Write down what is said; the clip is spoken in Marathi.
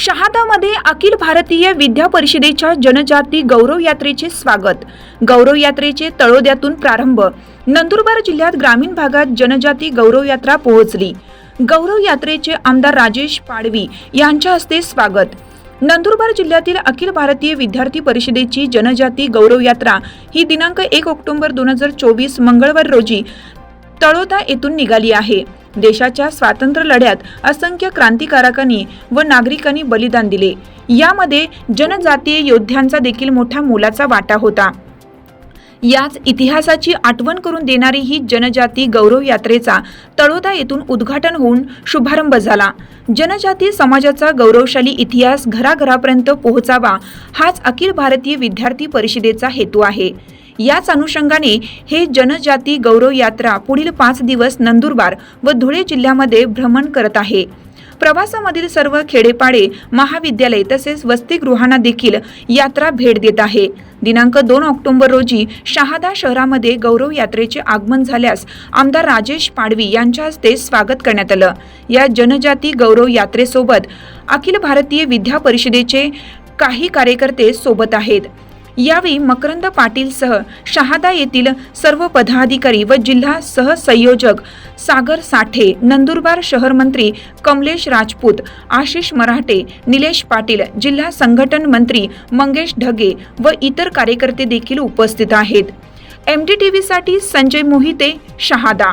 शहादामध्ये अखिल भारतीय विद्या परिषदेच्या जनजाती गौरव यात्रेचे स्वागत. गौरव यात्रेचे तळोद्यातून प्रारंभ. नंदुरबार जिल्ह्यात ग्रामीण भागात जनजाती गौरव यात्रा पोहोचली. गौरव यात्रेचे आमदार राजेश पाडवी यांच्या हस्ते स्वागत. नंदुरबार जिल्ह्यातील अखिल भारतीय विद्यार्थी परिषदेची जनजाती गौरव यात्रा ही दिनांक एक ऑक्टोबर दोन हजार चोवीस मंगळवार रोजी तळोदा येथून निघाली आहे. देशाच्या स्वातंत्र्य लढ्यात असंख्य क्रांतिकारकांनी व नागरिकांनी बलिदान दिले. यामध्ये जनजातीय योद्ध्यांचा देखील मोठा मोलाचा वाटा होता. याच इतिहासाची आठवण करून देणारी ही जनजाती गौरव यात्रेचा तळोदा येथून उद्घाटन होऊन शुभारंभ झाला. जनजाती समाजाचा गौरवशाली इतिहास घराघरापर्यंत पोहोचावा हाच अखिल भारतीय विद्यार्थी परिषदेचा हेतू आहे. याच अनुषंगाने हे जनजाती गौरव यात्रा पुढील पाच दिवस नंदुरबार व धुळे जिल्ह्यामध्ये भ्रमण करत आहे. प्रवासामधील सर्व खेडेपाडे महाविद्यालय तसेच वसतिगृहांना देखील यात्रा भेट देत आहे. दिनांक दोन ऑक्टोबर रोजी शहादा शहरामध्ये गौरव यात्रेचे आगमन झाल्यास आमदार राजेश पाडवी यांच्या हस्ते स्वागत करण्यात आलं. या जनजाती गौरव यात्रेसोबत अखिल भारतीय विद्या परिषदेचे काही कार्यकर्ते सोबत आहेत. यावेळी मकरंद पाटीलसह शहादा येथील सर्व पदाधिकारी व जिल्हा सहसंयोजक सागर साठे नंदुरबार शहर मंत्री कमलेश राजपूत आशिष मराठे निलेश पाटील जिल्हा संघटन मंत्री मंगेश ढगे व इतर कार्यकर्ते देखील उपस्थित आहेत. एम डी टी व्हीसाठी संजय मोहिते शहादा